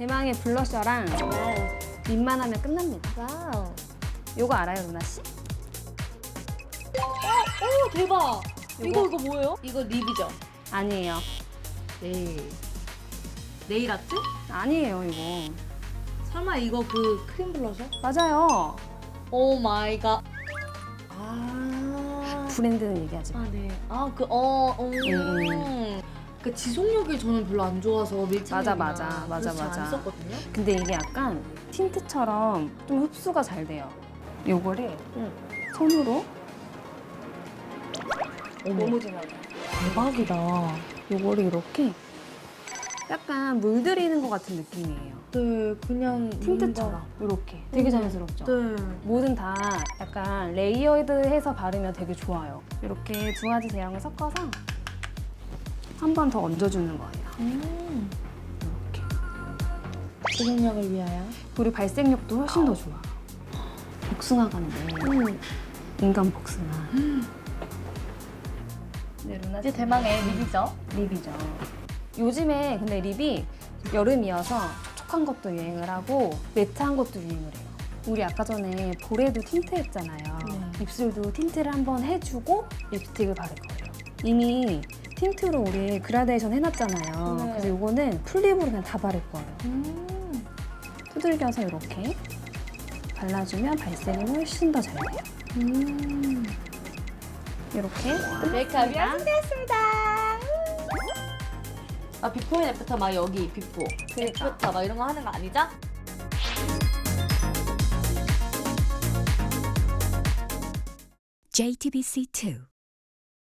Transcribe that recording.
대망의 블러셔랑 립만 하면 끝납니다. 와우. 요거 알아요, 루나 씨? 오 대박. 이거 이거 뭐예요? 이거 립이죠? 아니에요. 네. 네일 아트? 아니에요, 이거. 설마 이거 그 크림 블러셔? 맞아요. 오 마이 갓. 아. 브랜드는 얘기하지 마. 아 네. 아 그 어 음. 음, 그 지속력이 저는 별로 안 좋아서 밀착력이나 맞아, 맞아, 맞아, 그래서 잘안 맞아. 썼거든요. 근데 이게 약간 틴트처럼 좀 흡수가 잘 돼요. 요거를 응. 손으로 어머. 너무 진하게. 대박이다. 요거를 이렇게 약간 물들이는 것 같은 느낌이에요. 네, 그냥 틴트처럼 이렇게 되게 자연스럽죠. 네. 뭐든 다 약간 레이어드해서 바르면 되게 좋아요. 이렇게 두 가지 제형을 섞어서 한 번 더 얹어주는 거예요. 음. 이렇게. 지속력을 위하여. 그리고 발색력도 훨씬 더 좋아. 복숭아 같네. 음. 인간 복숭아. 네, 루나 이제 대망의 립이죠. 립이죠. 요즘에 근데 립이 여름이어서 촉촉한 것도 유행을 하고 매트한 것도 유행을 해요. 우리 아까 전에 볼에도 틴트 했잖아요. 네. 입술도 틴트를 한번 해주고 립스틱을 바를 거예요. 이미 틴트로 우리 그라데이션 해놨잖아요. 네. 그래서 이거는 풀립으로 그냥 다 바를 거예요. 음. 두들겨서 이렇게 발라주면 발색이 훨씬 더 잘 돼요. 음. 이렇게 메이크업이 완성되었습니다. 아 비포 앤 애프터 막 여기 비포, 그러니까. 애프터 막 이런 거 하는 거 아니죠? JTBC2